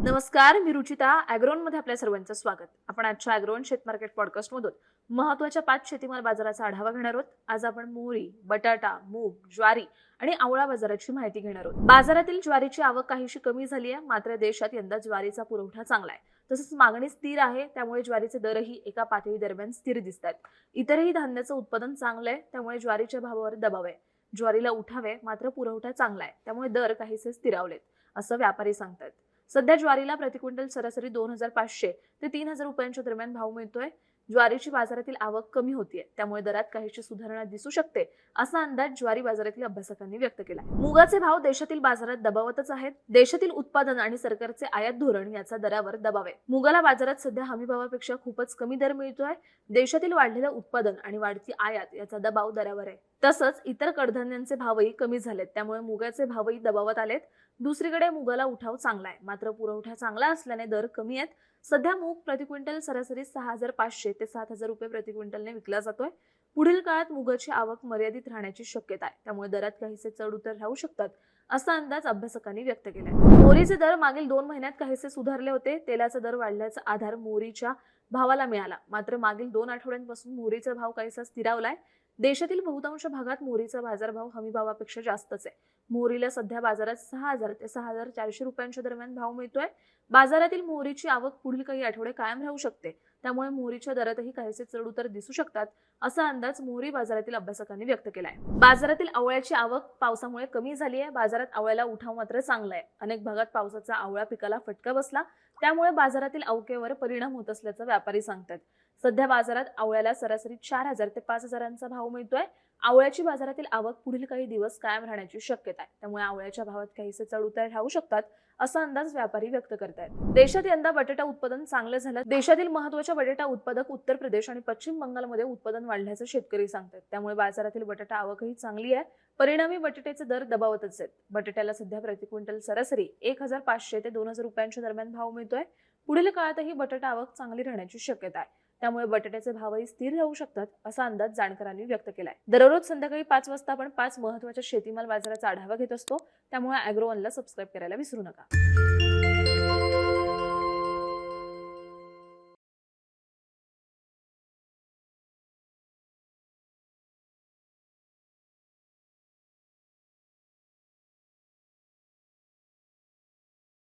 नमस्कार मी रुचिता अॅग्रोनमध्ये आपल्या सर्वांचं स्वागत. आपण आजच्या अॅग्रोन शेत मार्केट पॉडकास्ट मधून महत्त्वाच्या पाच शेतीमाल बाजाराचा आढावा घेणार आहोत. आज आपण मोहरी बटाटा मूग ज्वारी आणि आवळा बाजाराची माहिती घेणार आहोत. बाजारातील ज्वारीची आवक काहीशी कमी झाली आहे मात्र देशात यंदा ज्वारीचा पुरवठा चांगला आहे. तसंच मागणी स्थिर आहे त्यामुळे ज्वारीचे दरही एका पातळी दरम्यान स्थिर दिसतात इतरही धान्याचं उत्पादन चांगलं आहे त्यामुळे ज्वारीच्या भावावर दबाव आहे. ज्वारीला उठावे मात्र पुरवठा चांगला आहे त्यामुळे दर काहीसे स्थिरावलेत असं व्यापारी सांगतात सध्या ज्वारीला प्रतिक्विंटल सरासरी दोन हजार पाचशे ते तीन हजार रुपयांच्या दरम्यान भाव मिळतोय. ज्वारीची बाजारातील आवक कमी होतीये. त्यामुळे दरात काहीशी सुधारणा दिसू शकते असा अंदाज ज्वारी बाजारातील अभ्यासकांनी व्यक्त केला मुगाचे भाव देशातील बाजारात दबावतच आहेत. देशातील उत्पादन आणि सरकारचे आयात धोरण याचा दरावर दबाव आहे. मुगाला बाजारात सध्या हमी भावापेक्षा खूपच कमी दर मिळतोय. देशातील वाढलेलं उत्पादन आणि वाढती आयात याचा दबाव दरावर आहे. तसंच इतर कडधान्यांचे भावही कमी झालेत. त्यामुळे मुगाचे भावही दबावात आलेत. दुसरीकडे मुगाला उठाव चांगला आहे. मात्र पुरवठा चांगला असल्याने दर कमी आहेत. सध्या मूग प्रति क्विंटल सरासरी सहा हजार पाचशे ते सात हजार रुपये प्रति क्विंटलने विकला जातोय. पुढील काळात मुगाची आवक मर्यादित राहण्याची शक्यता आहे. त्यामुळे दरात काहीसे चढ उतर राहू शकतात असा अंदाज अभ्यासकांनी व्यक्त केलाय. मोहरीचे दर मागील दोन महिन्यात काहीसे सुधारले होते. तेलाचा दर वाढल्याचा आधार मोहरीच्या भावाला मिळाला. मात्र मागील दोन आठवड्यांपासून मोहरीचा भाव काहीसा स्थिरावलाय. देशातील बहुतांश भागात मोहरीचा बाजारभाव हमी भावापेक्षा जास्तच आहे. मोहरीला सध्या बाजारात सहा हजार ते सहा हजार चारशे रुपयांच्या दरम्यान भाव मिळतोय. बाजारातील मोहरीची आवक पुढील काही आठवडे कायम राहू शकते. त्यामुळे मोहरीच्या दरातही काहीसे चढ उतर दिसू शकतात असा अंदाज मोहरी बाजारातील अभ्यासकांनी व्यक्त केलाय. बाजारातील आवळ्याची आवक पावसामुळे कमी झाली आहे. बाजारात आवळ्याला उठाव मात्र चांगला आहे. अनेक भागात पावसाचा आवळा पिकाला फटका बसला. त्यामुळे बाजारातील अवकेवर परिणाम होत असल्याचं व्यापारी सांगतात सध्या बाजारात आवळ्याला सरासरी चार हजार ते पाच हजारांचा भाव मिळतोय. आवळ्याची बाजारातील आवक पुढील काही दिवस कायम राहण्याची शक्यता आहे. त्यामुळे आवळ्याच्या भावात काहीसे चढ उतार राहू शकतात असा अंदाज व्यापारी व्यक्त करत आहेत. देशात यंदा बटाटा उत्पादन चांगलं झालं. देशातील महत्त्वाच्या बटाटा उत्पादक उत्तर प्रदेश आणि पश्चिम बंगालमध्ये उत्पादन वाढल्याचं शेतकरी सांगतात. त्यामुळे बाजारातील बटाटा आवकही चांगली आहे. परिणामी बटाट्याचे दर दबावतच आहेत. बटाट्याला सध्या प्रति क्विंटल सरासरी एक हजार पाचशे ते दोन हजार रुपयांच्या दरम्यान भाव मिळतोय. पुढील काळातही बटाटा आवक चांगली राहण्याची शक्यता आहे. त्यामुळे बटाट्याचे भावही स्थिर राहू शकतात असा अंदाज जाणकारांनी व्यक्त केलाय. दररोज संध्याकाळी पाच वाजता आपण पाच महत्त्वाच्या शेतीमाल बाजाराचा आढावा घेत असतो. त्यामुळे अॅग्रोवनला सबस्क्राईब करायला विसरू नका.